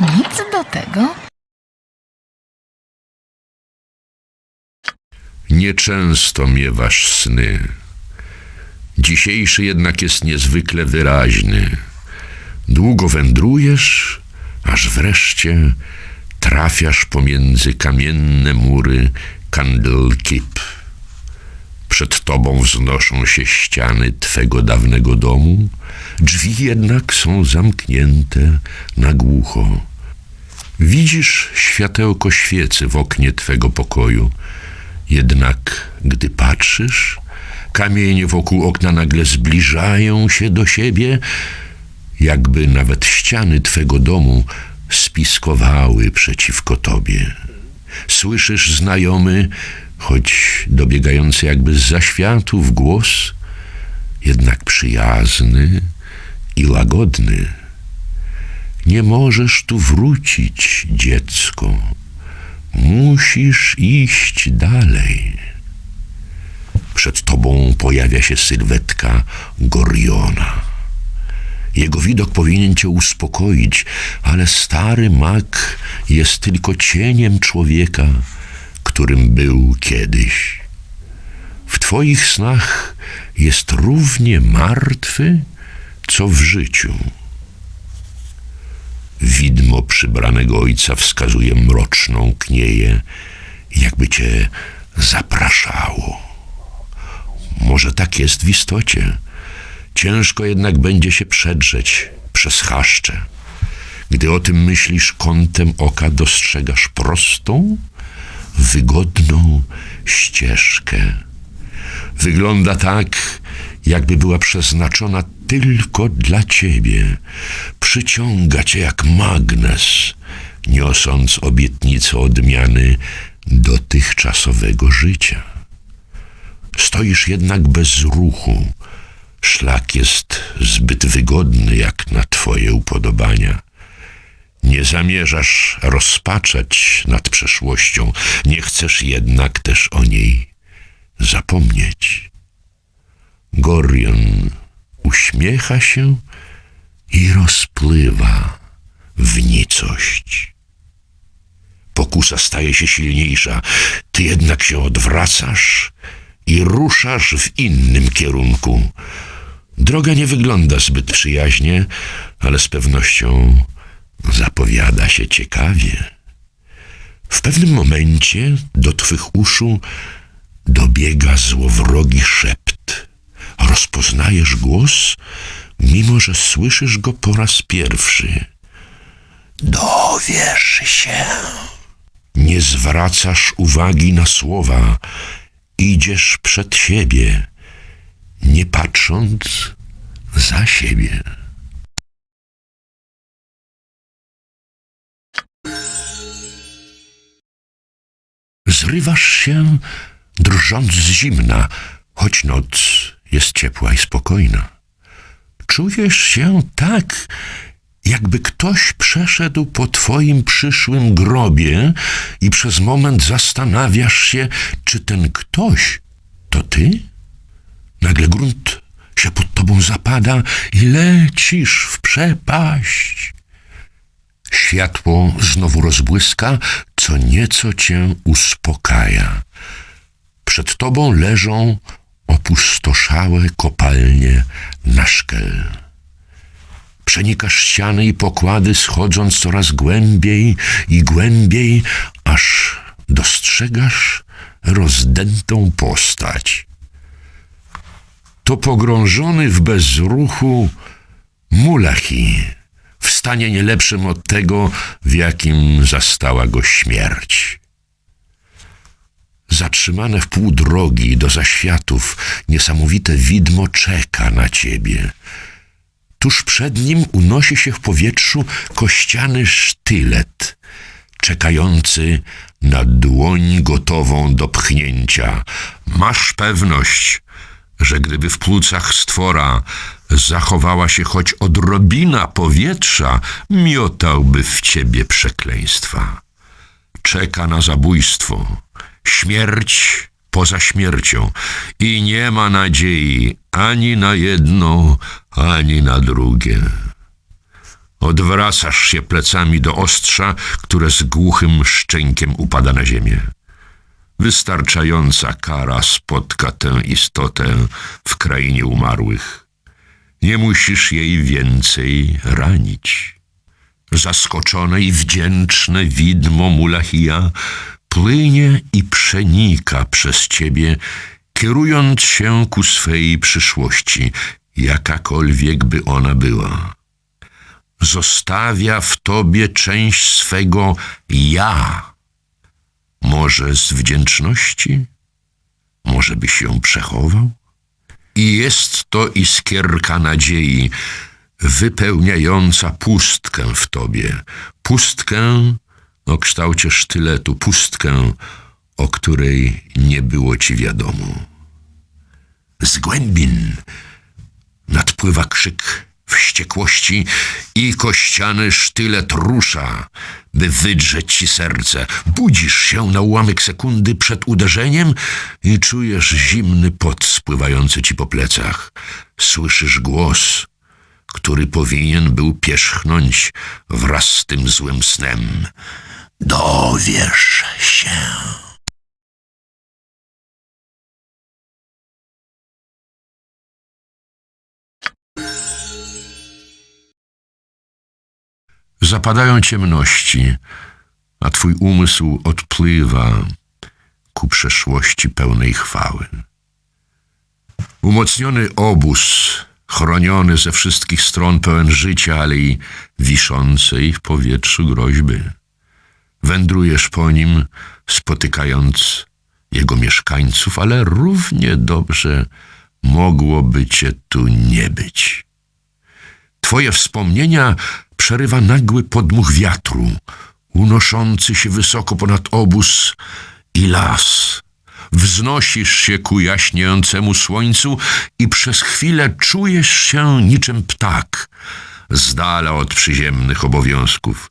Nic do tego. Nieczęsto miewasz sny. Dzisiejszy jednak jest niezwykle wyraźny. Długo wędrujesz, aż wreszcie trafiasz pomiędzy kamienne mury Candlekeep. Przed tobą wznoszą się ściany twego dawnego domu, drzwi jednak są zamknięte na głucho. Widzisz światełko świecy w oknie twego pokoju, jednak gdy patrzysz, kamienie wokół okna nagle zbliżają się do siebie, jakby nawet ściany twego domu spiskowały przeciwko tobie. Słyszysz znajomy, choć dobiegający jakby z zaświatów głos, jednak przyjazny i łagodny. Nie możesz tu wrócić, dziecko. Musisz iść dalej. Przed tobą pojawia się sylwetka Goriona. Jego widok powinien cię uspokoić, ale stary mak jest tylko cieniem człowieka, którym był kiedyś. W twoich snach jest równie martwy, co w życiu. Widmo przybranego ojca wskazuje mroczną knieję, jakby cię zapraszało. Może tak jest w istocie. Ciężko jednak będzie się przedrzeć przez chaszcze. Gdy o tym myślisz, kątem oka dostrzegasz prostą, wygodną ścieżkę. Wygląda tak, jakby była przeznaczona tylko dla ciebie. Przyciąga cię jak magnes, niosąc obietnicę odmiany dotychczasowego życia. Stoisz jednak bez ruchu. Szlak jest zbyt wygodny jak na twoje upodobania. Nie zamierzasz rozpaczać nad przeszłością, nie chcesz jednak też o niej zapomnieć. Gorion uśmiecha się i rozpływa w nicość. Pokusa staje się silniejsza, ty jednak się odwracasz i ruszasz w innym kierunku. Droga nie wygląda zbyt przyjaźnie, ale z pewnością zapowiada się ciekawie. W pewnym momencie do twych uszu dobiega złowrogi szept. Rozpoznajesz głos, mimo że słyszysz go po raz pierwszy. Dowiesz się. Nie zwracasz uwagi na słowa. Idziesz przed siebie, nie patrząc za siebie. Zrywasz się, drżąc z zimna, choć noc jest ciepła i spokojna. Czujesz się tak, jakby ktoś przeszedł po twoim przyszłym grobie i przez moment zastanawiasz się, czy ten ktoś to ty? Nagle grunt się pod tobą zapada i lecisz w przepaść. Światło znowu rozbłyska, co nieco cię uspokaja. Przed tobą leżą opustoszałe kopalnie na szkel. Przenikasz ściany i pokłady, schodząc coraz głębiej i głębiej, aż dostrzegasz rozdętą postać. To pogrążony w bezruchu Mulachi, w stanie nie lepszym od tego, w jakim zastała go śmierć. Zatrzymane w pół drogi do zaświatów, niesamowite widmo czeka na ciebie. Tuż przed nim unosi się w powietrzu kościany sztylet, czekający na dłoń gotową do pchnięcia. Masz pewność, że gdyby w płucach stwora zachowała się choć odrobina powietrza, miotałby w ciebie przekleństwa. Czeka na zabójstwo, śmierć poza śmiercią i nie ma nadziei ani na jedno, ani na drugie. Odwracasz się plecami do ostrza, które z głuchym szczękiem upada na ziemię. Wystarczająca kara spotka tę istotę w krainie umarłych. Nie musisz jej więcej ranić. Zaskoczone i wdzięczne widmo Mulahija płynie i przenika przez ciebie, kierując się ku swej przyszłości, jakakolwiek by ona była. Zostawia w tobie część swego ja. Może z wdzięczności? Może byś ją przechował? I jest to iskierka nadziei, wypełniająca pustkę w tobie. Pustkę o kształcie sztyletu, pustkę, o której nie było ci wiadomo. Z głębin nadpływa krzyk wściekłości i kościany sztylet rusza, by wydrzeć ci serce. Budzisz się na ułamek sekundy przed uderzeniem i czujesz zimny pot spływający ci po plecach. Słyszysz głos, który powinien był pierzchnąć wraz z tym złym snem. Dowiesz się. Zapadają ciemności, a twój umysł odpływa ku przeszłości pełnej chwały. Umocniony obóz, chroniony ze wszystkich stron, pełen życia, ale i wiszącej w powietrzu groźby. Wędrujesz po nim, spotykając jego mieszkańców, ale równie dobrze mogłoby cię tu nie być. Twoje wspomnienia przerywa nagły podmuch wiatru, unoszący się wysoko ponad obóz i las. Wznosisz się ku jaśniejącemu słońcu i przez chwilę czujesz się niczym ptak, z dala od przyziemnych obowiązków.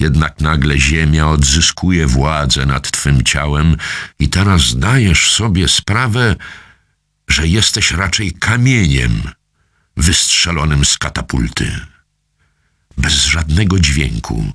Jednak nagle ziemia odzyskuje władzę nad twym ciałem i teraz zdajesz sobie sprawę, że jesteś raczej kamieniem wystrzelonym z katapulty. Bez żadnego dźwięku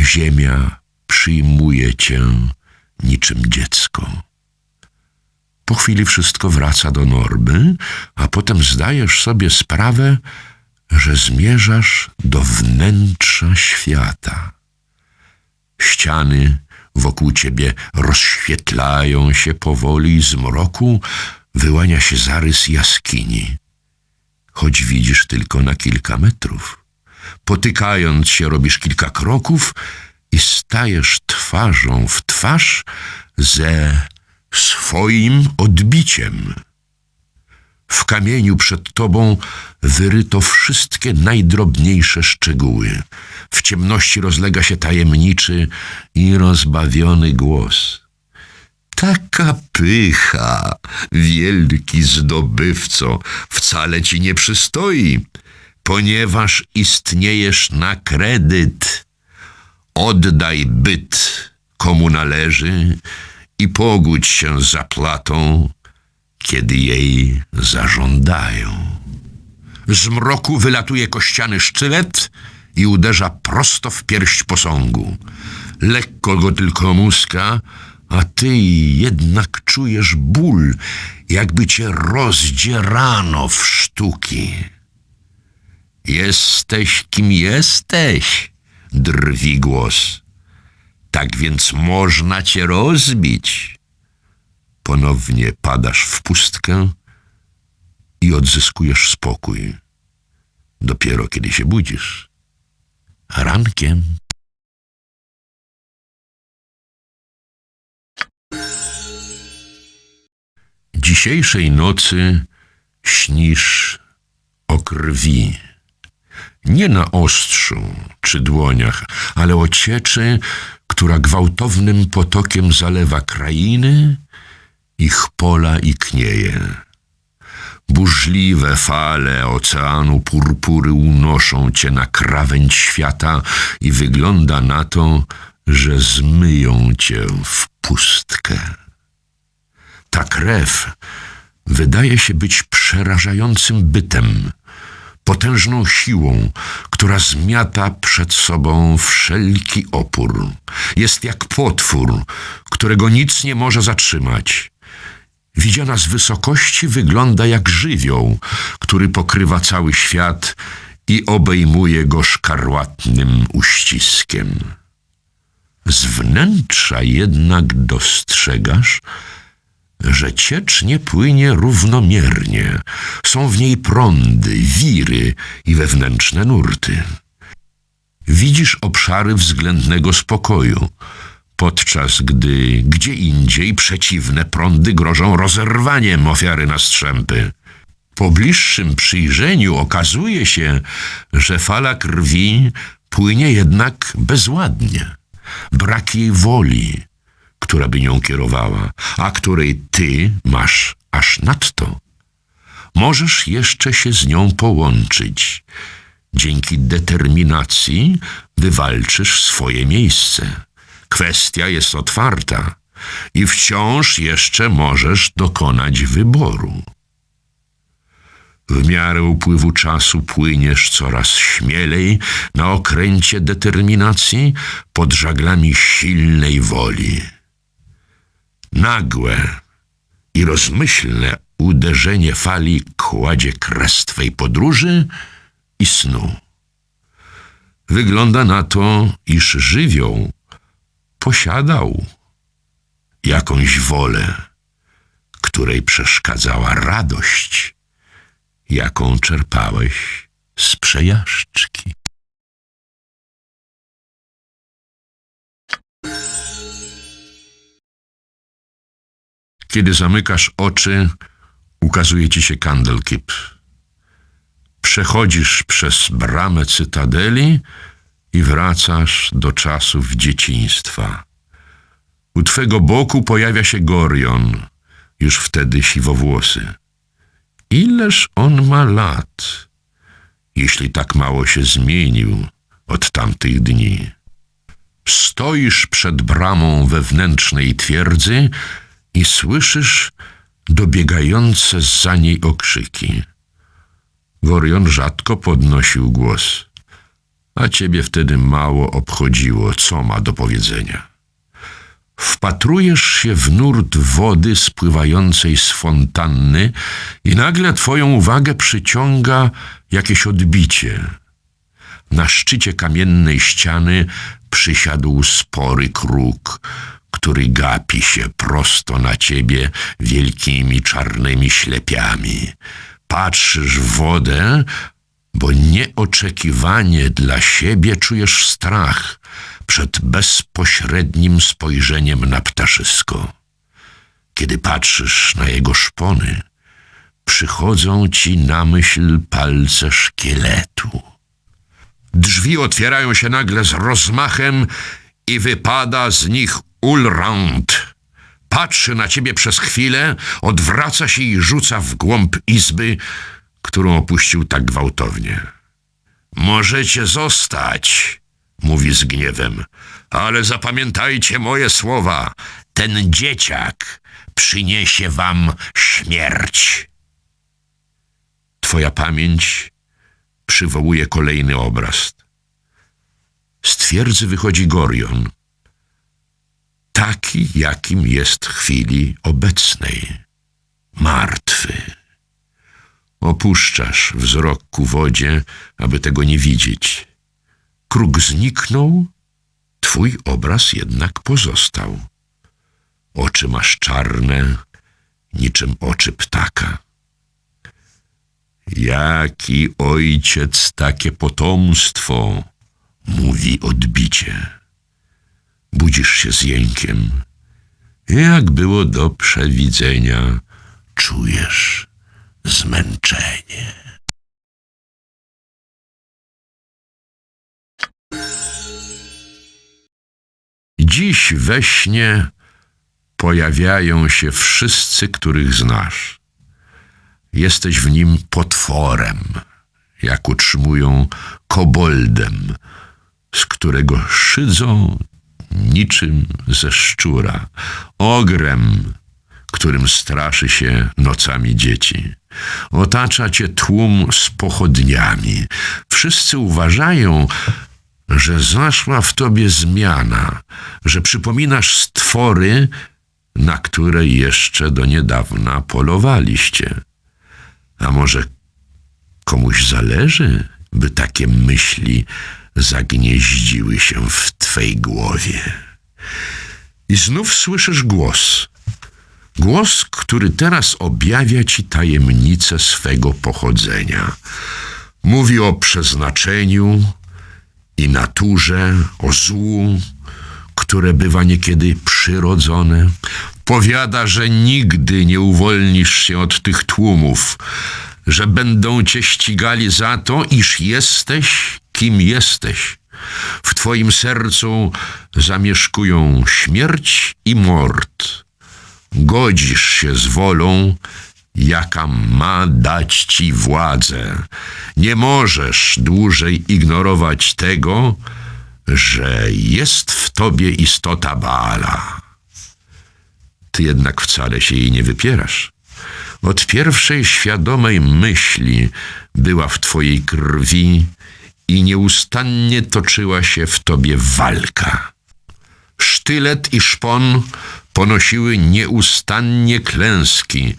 ziemia przyjmuje cię niczym dziecko. Po chwili wszystko wraca do normy, a potem zdajesz sobie sprawę, że zmierzasz do wnętrza świata. Ściany wokół ciebie rozświetlają się powoli z mroku wyłania się zarys jaskini, choć widzisz tylko na kilka metrów. Potykając się robisz kilka kroków i stajesz twarzą w twarz ze swoim odbiciem. W kamieniu przed tobą wyryto wszystkie najdrobniejsze szczegóły. W ciemności rozlega się tajemniczy i rozbawiony głos. Taka pycha, wielki zdobywco, wcale ci nie przystoi, ponieważ istniejesz na kredyt. Oddaj byt, komu należy i pogódź się z zapłatą, kiedy jej zażądają. Z mroku wylatuje kościany sztylet i uderza prosto w pierś posągu. Lekko go tylko muska, a ty jednak czujesz ból, jakby cię rozdzierano w sztuki. Jesteś kim jesteś, drwi głos. Tak więc można cię rozbić. Ponownie padasz w pustkę i odzyskujesz spokój. Dopiero kiedy się budzisz. Rankiem. Dzisiejszej nocy śnisz o krwi. Nie na ostrzu czy dłoniach, ale o cieczy, która gwałtownym potokiem zalewa krainy, ich pola i knieje. Burzliwe fale oceanu purpury unoszą cię na krawędź świata i wygląda na to, że zmyją cię w pustkę. Ta krew wydaje się być przerażającym bytem, potężną siłą, która zmiata przed sobą wszelki opór. Jest jak potwór, którego nic nie może zatrzymać. Widziana z wysokości wygląda jak żywioł, który pokrywa cały świat i obejmuje go szkarłatnym uściskiem. Z wnętrza jednak dostrzegasz, że ciecz nie płynie równomiernie. Są w niej prądy, wiry i wewnętrzne nurty. Widzisz obszary względnego spokoju, podczas gdy gdzie indziej przeciwne prądy grożą rozerwaniem ofiary na strzępy. Po bliższym przyjrzeniu okazuje się, że fala krwi płynie jednak bezładnie. Brak jej woli, która by nią kierowała, a której ty masz aż nadto. Możesz jeszcze się z nią połączyć. Dzięki determinacji wywalczysz swoje miejsce. Kwestia jest otwarta i wciąż jeszcze możesz dokonać wyboru. W miarę upływu czasu płyniesz coraz śmielej na okręcie determinacji pod żaglami silnej woli. Nagłe i rozmyślne uderzenie fali kładzie kres twej podróży i snu. Wygląda na to, iż żywioł posiadał jakąś wolę, której przeszkadzała radość, jaką czerpałeś z przejażdżki. Kiedy zamykasz oczy, ukazuje ci się Candlekeep. Przechodzisz przez bramę cytadeli i wracasz do czasów dzieciństwa. U twego boku pojawia się Gorion, już wtedy siwowłosy. Ileż on ma lat, jeśli tak mało się zmienił od tamtych dni? Stoisz przed bramą wewnętrznej twierdzy i słyszysz dobiegające za niej okrzyki. Gorion rzadko podnosił głos, a ciebie wtedy mało obchodziło, co ma do powiedzenia. Wpatrujesz się w nurt wody spływającej z fontanny i nagle twoją uwagę przyciąga jakieś odbicie. Na szczycie kamiennej ściany przysiadł spory kruk, który gapi się prosto na ciebie wielkimi czarnymi ślepiami. Patrzysz w wodę, bo nieoczekiwanie dla siebie czujesz strach przed bezpośrednim spojrzeniem na ptaszysko. Kiedy patrzysz na jego szpony, przychodzą ci na myśl palce szkieletu. Drzwi otwierają się nagle z rozmachem i wypada z nich Ulrand. Patrzy na ciebie przez chwilę, odwraca się i rzuca w głąb izby, którą opuścił tak gwałtownie. Możecie zostać, mówi z gniewem, ale zapamiętajcie moje słowa. Ten dzieciak przyniesie wam śmierć. Twoja pamięć przywołuje kolejny obraz. Z twierdzy wychodzi Gorion, taki jakim jest w chwili obecnej, martwy. Opuszczasz wzrok ku wodzie, aby tego nie widzieć. Kruk zniknął, twój obraz jednak pozostał. Oczy masz czarne, niczym oczy ptaka. Jaki ojciec, takie potomstwo, mówi odbicie. Budzisz się z jękiem. Jak było do przewidzenia, czujesz zmęczenie. Dziś we śnie pojawiają się wszyscy, których znasz. Jesteś w nim potworem, jak utrzymują koboldem, z którego szydzą niczym ze szczura, ogrem, którym straszy się nocami dzieci. Otacza cię tłum z pochodniami. Wszyscy uważają, że zaszła w tobie zmiana, że przypominasz stwory, na które jeszcze do niedawna polowaliście. A może komuś zależy, by takie myśli zagnieździły się w twej głowie? I znów słyszysz głos. Głos, który teraz objawia ci tajemnicę swego pochodzenia. Mówi o przeznaczeniu i naturze, o złu, które bywa niekiedy przyrodzone. Powiada, że nigdy nie uwolnisz się od tych tłumów, że będą cię ścigali za to, iż jesteś, kim jesteś. W twoim sercu zamieszkują śmierć i mord. Godzisz się z wolą, jaka ma dać ci władzę. Nie możesz dłużej ignorować tego, że jest w tobie istota Baala. Ty jednak wcale się jej nie wypierasz. Od pierwszej świadomej myśli była w twojej krwi i nieustannie toczyła się w tobie walka. Sztylet i szpon ponosiły nieustannie klęski,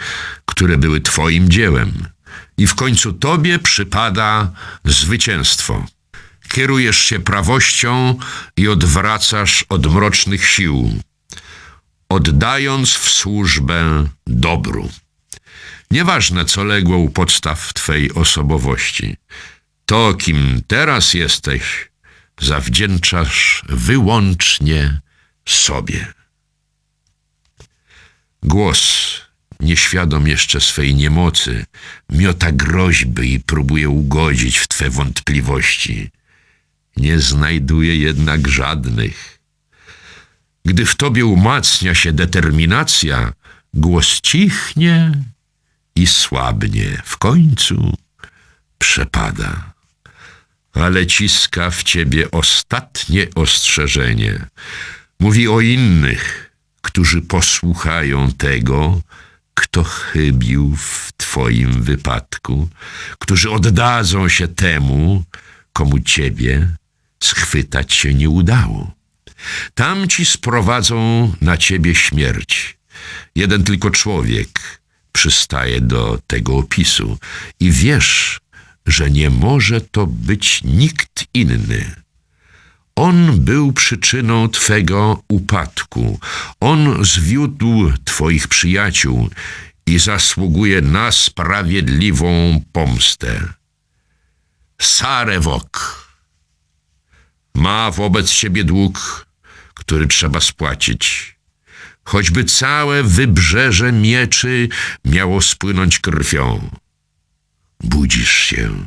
które były Twoim dziełem. I w końcu Tobie przypada zwycięstwo. Kierujesz się prawością i odwracasz od mrocznych sił, oddając w służbę dobru. Nieważne, co legło u podstaw Twej osobowości. To, kim teraz jesteś, zawdzięczasz wyłącznie sobie. Głos, nieświadom jeszcze swej niemocy, miota groźby i próbuje ugodzić w Twe wątpliwości. Nie znajduje jednak żadnych. Gdy w Tobie umacnia się determinacja, głos cichnie i słabnie. W końcu przepada ale ciska w ciebie ostatnie ostrzeżenie. Mówi o innych, którzy posłuchają tego, kto chybił w twoim wypadku, którzy oddadzą się temu, komu ciebie schwytać się nie udało. Tamci sprowadzą na ciebie śmierć. Jeden tylko człowiek przystaje do tego opisu i wiesz, że nie może to być nikt inny. On był przyczyną Twego upadku. On zwiódł Twoich przyjaciół i zasługuje na sprawiedliwą pomstę. Sarewok ma wobec siebie dług, który trzeba spłacić. Choćby całe wybrzeże mieczy miało spłynąć krwią budzisz się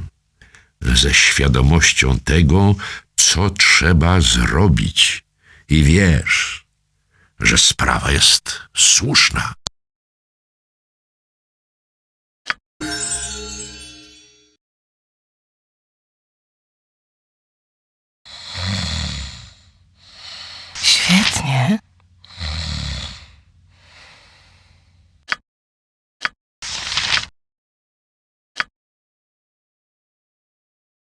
ze świadomością tego, co trzeba zrobić i wiesz, że sprawa jest słuszna. Świetnie.